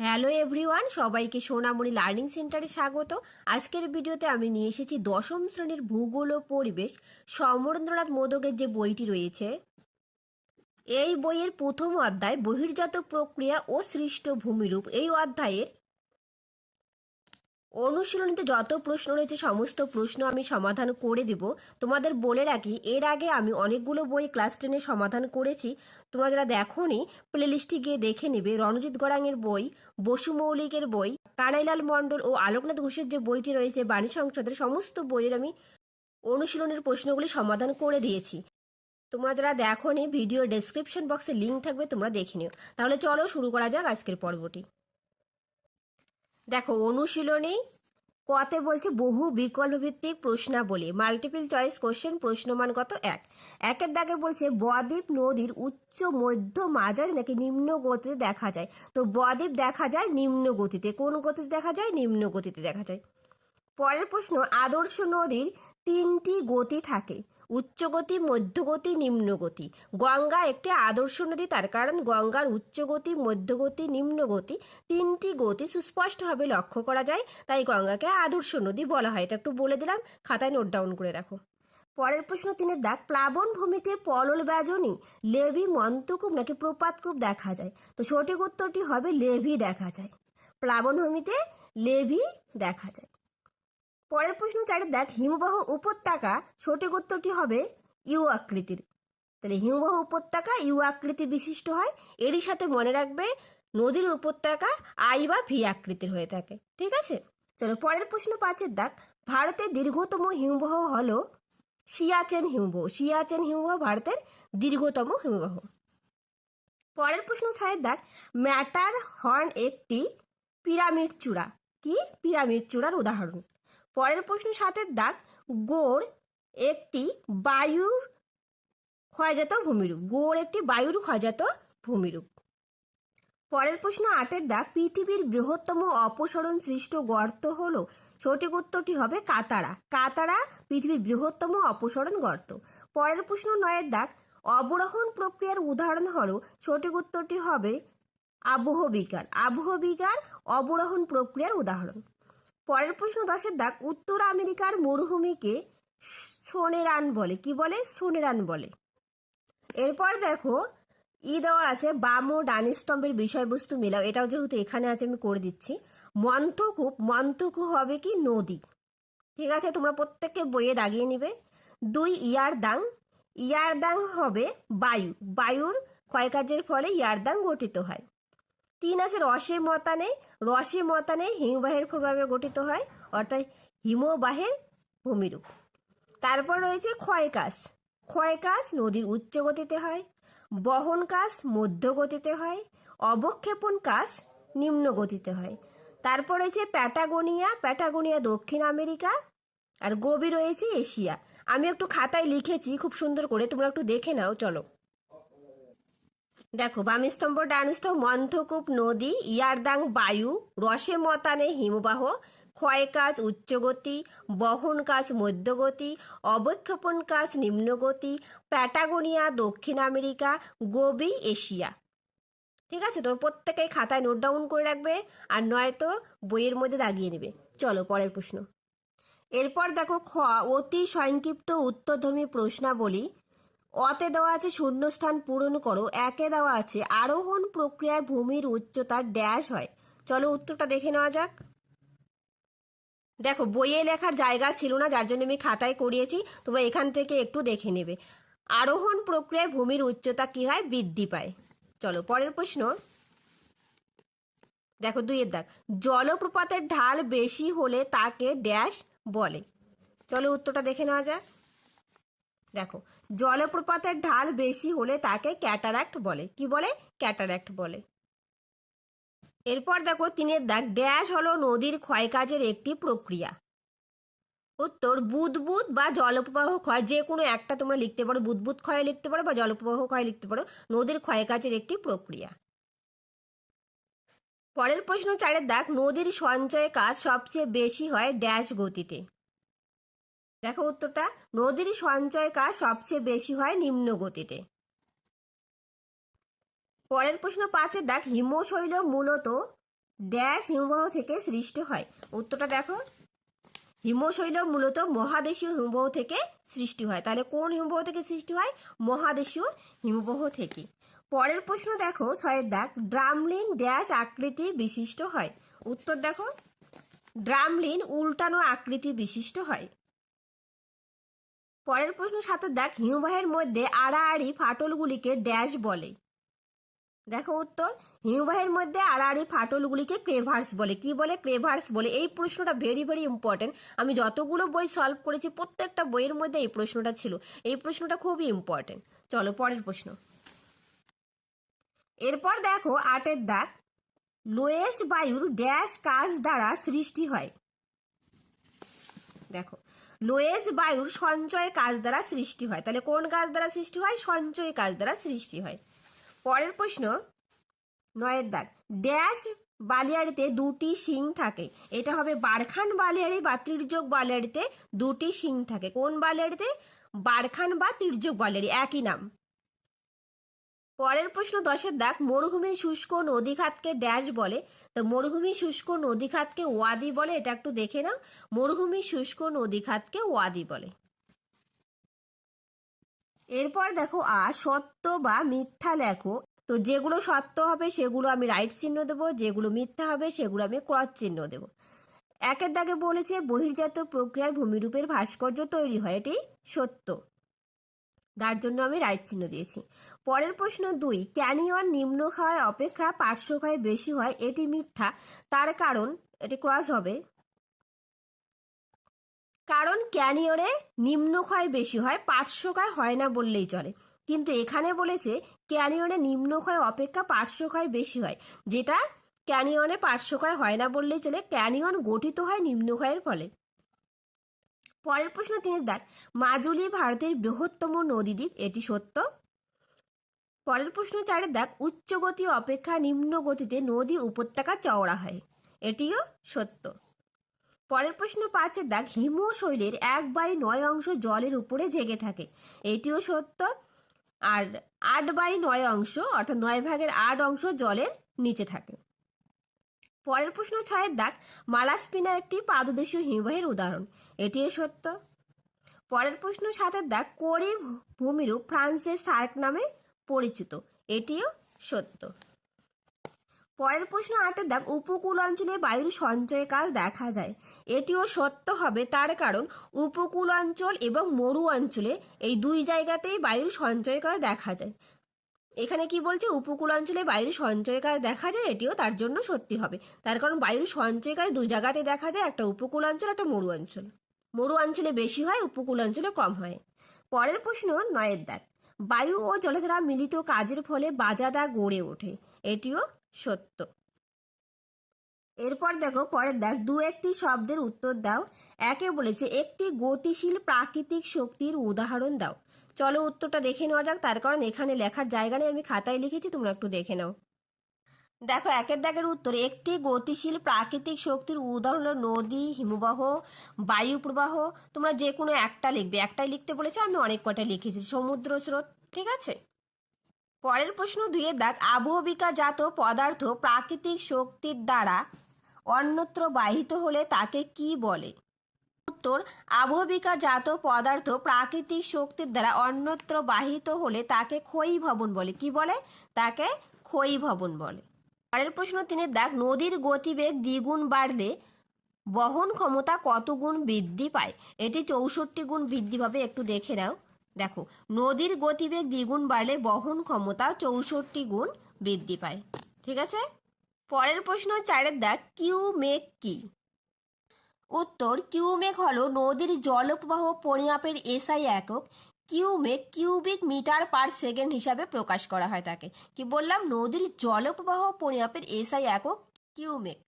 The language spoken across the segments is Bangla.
হ্যালো এভরিওয়ান সবাইকে সোনামণি লার্নিং সেন্টারে স্বাগত। আজকের ভিডিওতে আমি নিয়ে এসেছি দশম শ্রেণির ভূগোল ও পরিবেশ সমরেন্দ্রনাথ মোদকের যে বইটি রয়েছে। এই বইয়ের প্রথম অধ্যায় বহির্জাত প্রক্রিয়া ও সৃষ্ট ভূমিরূপ এই অধ্যায়ের অনুশীলনীতে যত প্রশ্ন রয়েছে, সমস্ত প্রশ্ন আমি সমাধান করে দেব। তোমাদের বলে রাখি, এর আগে আমি অনেকগুলো বই ক্লাস টেনে সমাধান করেছি। তোমরা যারা দেখোনি, প্লেলিস্টে গিয়ে দেখে নেবে। রণজিৎ গড়াঙের বই, বসু মৌলিকের বই, কানাইলাল মণ্ডল ও আলোকনাথ ঘোষের যে বইটি রয়েছে, বাণী সংসদের সমস্ত বইয়ের আমি অনুশীলনের প্রশ্নগুলি সমাধান করে দিয়েছি। তোমরা যারা দেখোনি, ভিডিও ডেসক্রিপশন বক্সে লিঙ্ক থাকবে, তোমরা দেখে নিও। তাহলে চলো শুরু করা যাক আজকের পর্বটি। দেখো, অনুশীলনী কতে বলছে বহু বিকল্প ভিত্তিক প্রশ্নাবলী মাল্টিপল চয়েস কোশ্চেন প্রশ্নমান কত এক। একের দাগে বলছে, বদ্বীপ নদীর উচ্চ মধ্য মাঝারি নাকি নিম্ন গতিতে দেখা যায়? তো বদ্বীপ দেখা যায় নিম্ন গতিতে। কোন গতিতে দেখা যায়? নিম্ন গতিতে দেখা যায়। পরের প্রশ্ন, আদর্শ নদীর তিনটি গতি থাকে। উচ্চগতি, মধ্যগতি, নিম্নগতি। গঙ্গা একটি আদর্শ নদী, তার কারণ গঙ্গার উচ্চগতি, মধ্যগতি, নিম্নগতি তিনটি গতি সুস্পষ্টভাবে লক্ষ্য করা যায়, তাই গঙ্গাকে আদর্শ নদী বলা হয়। এটা একটু বলে দিলাম, খাতায় নোট ডাউন করে রাখো। পরের প্রশ্ন তিনি দেখ প্লাবন ভূমিতে পলল ব্যাজনী, লেভি মন্তকূপ নাকি প্রপাতকূপ দেখা যায়? তো সঠিক উত্তরটি হবে লেভি দেখা যায়। প্লাবন ভূমিতে লেভি দেখা যায়। পরের প্রশ্ন চারের দেখ, হিমবাহ উপত্যকা সঠিক উত্তরটি হবে ইউ আকৃতির। তাহলে হিমবাহ উপত্যকা ইউ আকৃতি বিশিষ্ট হয়, এরই সাথে মনে রাখবে নদীর উপত্যকা আই বা ভি আকৃতির হয়ে থাকে, ঠিক আছে? চলো পরের প্রশ্ন পাঁচের দাগ ভারতের দীর্ঘতম হিমবাহ হল সিয়াচেন হিমবাহ। সিয়াচেন হিমবাহ ভারতের দীর্ঘতম হিমবাহ। পরের প্রশ্ন ছয়ের দাগ ম্যাটার হর্ন একটি পিরামিড চূড়া। কি? পিরামিড চূড়ার উদাহরণ। পরের প্রশ্ন সাতের দাগ, গোড় একটি বায়ুর ক্ষয়জাত ভূমিরূপ, গোড় একটি বায়ুর ক্ষয়জাত ভূমিরূপ। পরের প্রশ্ন আটের দাগ, পৃথিবীর বৃহত্তম অপসরণ সৃষ্ট গর্ত হল, সঠিক উত্তরটি হবে কাতারা। কাতারা পৃথিবীর বৃহত্তম অপসরণ গর্ত। পরের প্রশ্ন নয়ের দাগ, অবরোহণ প্রক্রিয়ার উদাহরণ হলো, সঠিক উত্তরটি হবে আবহবিকার। আবহবিকার অবরোহণ প্রক্রিয়ার উদাহরণ। পরের প্রশ্ন দশের দাগ, উত্তর আমেরিকার মরুভূমিকে সোনেরান বলে। কি বলে? সোনেরান বলে। এরপর দেখো, ই দেওয়া আছে, বাম ও ডান স্তম্ভের বিষয়বস্তু মিলাও। এটাও যেহেতু এখানে আছে, আমি করে দিচ্ছি। মন্থকূপ মন্থকূপ হবে কি? নদী। ঠিক আছে? তোমরা প্রত্যেককে বইয়ে দাগিয়ে নিবে। দুই ইয়ার ইয়ারদাং। ইয়ারদাং হবে বায়ু। বায়ুর ক্ষয়কার্যের ফলে ইয়ারদাং গঠিত হয়। তিন আছে রসে মতানে রসে মতানে হিমবাহের প্রভাবে গঠিত হয়, অর্থাৎ হিমবাহের ভূমিরূপ। তারপর রয়েছে ক্ষয়কাশ ক্ষয়কাশ নদীর উচ্চ গতিতে হয় বহন কাশ মধ্য গতিতে হয়, অবক্ষেপণ কাশ নিম্ন গতিতে হয়। তারপর রয়েছে প্যাটাগোনিয়া প্যাটাগোনিয়া দক্ষিণ আমেরিকা, আর গভীর রয়েছে এশিয়া। আমি একটু খাতায় লিখেছি, খুব সুন্দর করে, তোমরা একটু দেখে নাও, চলো। দেখো বাম স্তম্ভ ডান মন্থকূপ, নদী, ইয়ারদাং, বায়ু, রসে মতানে হিমবাহ, ক্ষয়কাজ, উচ্চগতি বহন কাজ মধ্যগতি অবক্ষেপণ কাজ নিম্নগতি, প্যাটাগোনিয়া, দক্ষিণ আমেরিকা, গোবি, এশিয়া। ঠিক আছে? তোর প্রত্যেকেই খাতায় নোট ডাউন করে রাখবে, আর নয়তো বইয়ের মধ্যে দাগিয়ে নেবে। চলো, পরের প্রশ্ন। এরপর দেখো, খ, অতি সংক্ষিপ্ত উত্তরধর্মী প্রশ্নাবলী। অতে দেওয়া আছে শূন্যস্থান পূরণ করো, একে দেওয়া আছে আরোহণ প্রক্রিয়ায় ভূমির উচ্চতার ড্যাশ হয়। চলো উত্তরটা দেখে নেওয়া যাক। দেখো, বইয়ে লেখার জায়গা ছিল না, যার জন্য আমি খাতায় করিয়েছি। তোমরা এখান থেকে একটু দেখে নেবে। আরোহণ প্রক্রিয়ায় ভূমির উচ্চতা কি হয়? বৃদ্ধি পায়। চলো, পরের প্রশ্ন। দেখো, দুইয়ের দাগ। জলপ্রপাতের ঢাল বেশি হলে তাকে ড্যাশ বলে। চলো উত্তরটা দেখে নেওয়া যাক। দেখো, জলপ্রপাতের ঢাল বেশি হলে তাকে ক্যাটারাক্ট বলে। কি বলে? ক্যাটারাক্ট বলে। এরপর দেখো তিনের দাগ ড্যাশ হলো নদীর ক্ষয়কাজের একটি প্রক্রিয়া। উত্তর, বুদবুদ বা জলপ্রবাহ ক্ষয়, যে কোনো একটা তোমরা লিখতে পারো, বুদবুদ ক্ষয় লিখতে পারো বা জলপ্রবাহ ক্ষয় লিখতে পারো, নদীর ক্ষয়কাজের একটি প্রক্রিয়া। পরের প্রশ্ন চারের দাগ নদীর সঞ্চয় কাজ সবচেয়ে বেশি হয় ড্যাশ গতিতে। দেখো উত্তরটা, নদীর সঞ্চয় কাজ সবচেয়ে বেশি হয় নিম্ন গতিতে। পরের প্রশ্ন পাঁচের দাগ হিমশৈল মূলত ড্যাশ হিমবাহ থেকে সৃষ্টি হয়। উত্তরটা দেখো, হিমশৈল মূলত মহাদেশীয় হিমবাহ থেকে সৃষ্টি হয়। তাহলে কোন হিমবাহ থেকে সৃষ্টি হয়? মহাদেশীয় হিমবাহ থেকে। পরের প্রশ্ন দেখো, ছয়ের দাগ, ড্রামলিন ড্যাশ আকৃতি বিশিষ্ট হয়। উত্তর দেখো, ড্রামলিন উল্টানো আকৃতি বিশিষ্ট হয়। পরের প্রশ্ন সাথে দেখ, হিমবাহের মধ্যে আড়াআড়ি ফাটলগুলিকে ড্যাশ বলে। দেখো উত্তর, হিমবাহের মধ্যে আড়াআড়ি ফাটলগুলিকে ক্রেভার্স বলে। কি বলে ক্রেভার্স বলে? এই প্রশ্নটা ভেরি ভেরি ইম্পর্টেন্ট আমি যতগুলো বই সলভ করেছি, প্রত্যেকটা বইয়ের মধ্যে এই প্রশ্নটা ছিল। এই প্রশ্নটা খুবই ইম্পর্টেন্ট চলো পরের প্রশ্ন। এরপর দেখো আটের দাগ। লোয়েস্ট বায়ুর ড্যাশ কাজ দ্বারা সৃষ্টি হয়। দেখো। লোয়েস্ট বায়ুর সঞ্চয় কাজ দ্বারা সৃষ্টি হয়। তাহলে কোন কাজ দ্বারা সৃষ্টি হয়? সঞ্চয় কাজ দ্বারা সৃষ্টি হয়। পরের প্রশ্ন, নয়ের দাগ। ড্যাশ বালিয়াড়িতে দুটি শিং থাকে। এটা হবে বারখান বালিয়াড়ি বা তির্যক বালিয়াড়িতে দুটি শিং থাকে। কোন বালিয়াড়িতে? বারখান বা তির্যক বালিয়াড়ি। একই নাম। পরের প্রশ্ন দশের দাগ, মরুভূমির শুষ্ক নদীখাতকে ড্যাশ বলে। তো মরুভূমির শুষ্ক নদীখাতকে ওয়াদি বলে, এটা একটু দেখে নাও। মরুভূমির শুষ্ক নদীখাতকে ওয়াদি বলে। এরপর দেখো আ, সত্য বা মিথ্যা লেখো। তো যেগুলো সত্য হবে, সেগুলো আমি রাইট চিহ্ন দেবো, যেগুলো মিথ্যা হবে, সেগুলো আমি ক্রস চিহ্ন দেব। একের দাগে বলেছে, বহির্জাত প্রক্রিয়ার ভূমিরূপের ভাস্কর্য তৈরি হয়, এটি সত্য। তার জন্য আমি রাইট চিহ্ন দিয়েছি। পরের প্রশ্ন দুই ক্যানিয়ন নিম্ন খাওয়ায় অপেক্ষা পার্শ্বক্ষয় বেশি হয়? এটি মিথ্যা। তার কারণ, এটি ক্রস হবে। কারণ ক্যানিয়নে নিম্নক্ষয় বেশি হয়? পার্শ্বক্ষয় হয় না বললেই চলে। কিন্তু এখানে বলেছে ক্যানিয়নে নিম্নক্ষয় অপেক্ষা পার্শ্বক্ষয় বেশি হয়? যেটা ক্যানিয়নে পার্শ্বক্ষয় হয় না বললেই চলে। ক্যানিয়ন গঠিত হয় নিম্নক্ষয়ের ফলে। পরের প্রশ্ন তিনি দাগ মাজুলি ভারতের বৃহত্তম নদীদ্বীপ, এটি সত্য? পরের প্রশ্ন চারের দাগ উচ্চ গতি অপেক্ষা নিম্ন গতিতে নদী উপত্যকা চওড়া হয়, এটিও সত্য। পরের প্রশ্ন পাঁচের দাগ হিমশৈলের এক বাই নয় অংশ জলের উপরে জেগে থাকে, এটিও সত্য? আর আট বাই নয় অংশ, অর্থাৎ নয় ভাগের আট অংশ জলের নিচে থাকে। পরের প্রশ্ন ছয়ের দাগ মালাস্পিনা একটি পাদদেশীয় হিমবাহের উদাহরণ। এটিও সত্য। পরের প্রশ্ন সাতের দাগ, কোরি ভূমিরূপ ফ্রান্সের সার্ক নামে পরিচিত। এটিও সত্য। পরের প্রশ্ন আটের দাগ, উপকূল অঞ্চলে বায়ুর সঞ্চয় কাল দেখা যায়। এটিও সত্য হবে তার কারণ উপকূল অঞ্চল এবং মরু অঞ্চলে এই দুই জায়গাতেই বায়ুর সঞ্চয়কাল দেখা যায়। এখানে কি বলছে? উপকূল অঞ্চলে বায়ুর সঞ্চয়কাল দেখা যায়, এটিও তার জন্য সত্যি হবে। তার কারণ বায়ুর সঞ্চয়কাল দুই জায়গাতে দেখা যায়, একটা উপকূল অঞ্চল, একটা মরু অঞ্চল। মরু অঞ্চলে বেশি হয়, উপকূল অঞ্চলে কম হয়। পরের প্রশ্ন নয়ের দাগ বায়ু ও জলধারা মিলিত কাজের ফলে বাজাদা গড়ে ওঠে। এটিও সত্য। এরপর দেখো, পরের দেখ, দু একটি শব্দের উত্তর দাও। একে বলেছে, একটি গতিশীল প্রাকৃতিক শক্তির উদাহরণ দাও। চলো উত্তরটা দেখে নেওয়া যাক। তার কারণ এখানে লেখার জায়গা নেই, আমি খাতায় লিখেছি, তোমরা একটু দেখে নাও। দেখো, একের দাগের উত্তর, একটি গতিশীল প্রাকৃতিক শক্তির উদাহরণ নদী, হিমবাহ, বায়ু প্রবাহ। তোমরা যে কোনো একটা লিখবে। একটাই লিখতে বলেছে, আমি অনেক কটা লিখেছি। সমুদ্র স্রোত, ঠিক আছে? পরের প্রশ্ন, দুইয়ের দাগ আবহবিকারজাত পদার্থ প্রাকৃতিক শক্তির দ্বারা অন্যত্র বাহিত হলে তাকে কি বলে? উত্তর আবহবিকারজাত পদার্থ প্রাকৃতিক শক্তির দ্বারা অন্যত্র বাহিত হলে তাকে ক্ষয়ী ভবন বলে। কি বলে? তাকে ক্ষয়ী ভবন বলে। পরের প্রশ্ন তিনি দাগ নদীর গতিবেগ দ্বিগুণ বাড়লে বহন ক্ষমতা কত গুণ বৃদ্ধি পায়? এটি চৌষট্টি গুণ বৃদ্ধি পাবে, একটু দেখে নাও। দেখো, নদীর গতিবেগ দ্বিগুণ বাড়লে বহন ক্ষমতা চৌষট্টি গুণ বৃদ্ধি পায়। ঠিক আছে? পরের প্রশ্ন চারের দাগ কিউ মেঘ কি? উত্তর কিউমেক হলো নদীর জলপ্রবাহ পরিমাপের এসআই একক cumec cubic metre per second হিসাবে প্রকাশ করা হয় তাকে। কি বললাম? নদীর জলপ্রবাহ পরিমাপের এসআই একক কিউমেক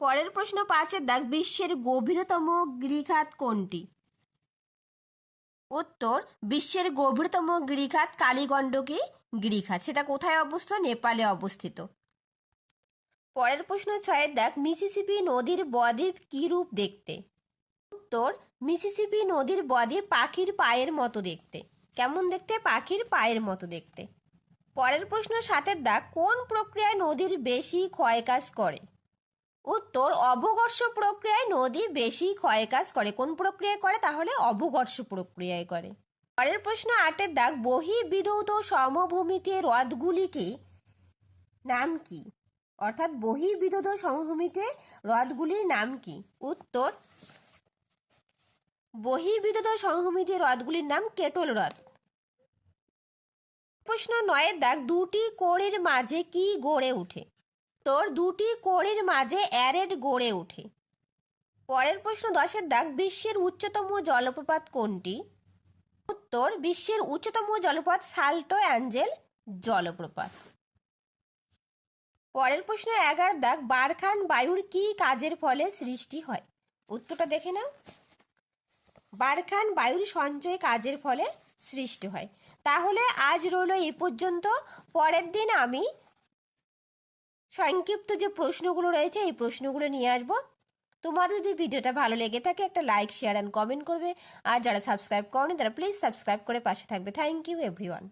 পরের প্রশ্ন পাঁচের দাগ বিশ্বের গভীরতম গিরিখাত কোনটি? উত্তর, বিশ্বের গভীরতম গিরিখাত কালীগণ্ডকী গিরিখাত সেটা কোথায় অবস্থিত? নেপালে অবস্থিত। পরের প্রশ্ন ছয়ের দেখ, মিসিসিপি নদীর বদ্বীপ কি রূপ দেখতে? উত্তর, মিসিসিপি নদীর বদ্বীপ পাখির পায়ের মতো দেখতে। কেমন দেখতে? পাখির পায়ের মতো দেখতে। পরের প্রশ্ন সাতের দাগ কোন প্রক্রিয়ায় নদীর বেশি ক্ষয়কাজ করে? উত্তর, অবঘর্ষ প্রক্রিয়ায় নদী বেশি ক্ষয়কাজ করে। কোন প্রক্রিয়ায় করে? তাহলে অবঘর্ষ প্রক্রিয়ায় করে। পরের প্রশ্ন আটের দাগ বহিবিধৌত সমভূমিতে হ্রদগুলিকে নাম কি? অর্থাৎ বহিবিধৌত সমভূমিতে হ্রদগুলির নাম কি? উত্তর বহিবিধৌত সমভূমিতে হ্রদগুলির নাম কেটল হ্রদ। প্রশ্ন নয়ের দাগ, দুটি কোড়ের মাঝে কি গড়ে ওঠে তোর দুটি কোড়ের মাঝে অ্যারেড গড়ে ওঠে পরের প্রশ্ন দশের দাগ, বিশ্বের উচ্চতম জলপ্রপাত কোনটি? উত্তর, বিশ্বের উচ্চতম জলপ্রপাত সাল্টো অ্যাঞ্জেল জলপ্রপাত। পরের প্রশ্ন এগার দাগ বারখান বায়ুর কি কাজের ফলে সৃষ্টি হয়? উত্তরটা দেখে নাও। বারখান বায়ুর সঞ্চয় কাজের ফলে সৃষ্টি হয়। তাহলে আজ রইল এই পর্যন্ত। পরের দিন আমি সংক্ষিপ্ত যে প্রশ্নগুলো রয়েছে, এই প্রশ্নগুলো নিয়ে আসব। তোমাদের যদি ভিডিওটা ভালো লেগে থাকে, একটা লাইক, শেয়ার অ্যান্ড কমেন্ট করবে। আর যারা সাবস্ক্রাইব করেনি, তারা প্লিজ সাবস্ক্রাইব করে পাশে থাকবে। Thank you, everyone.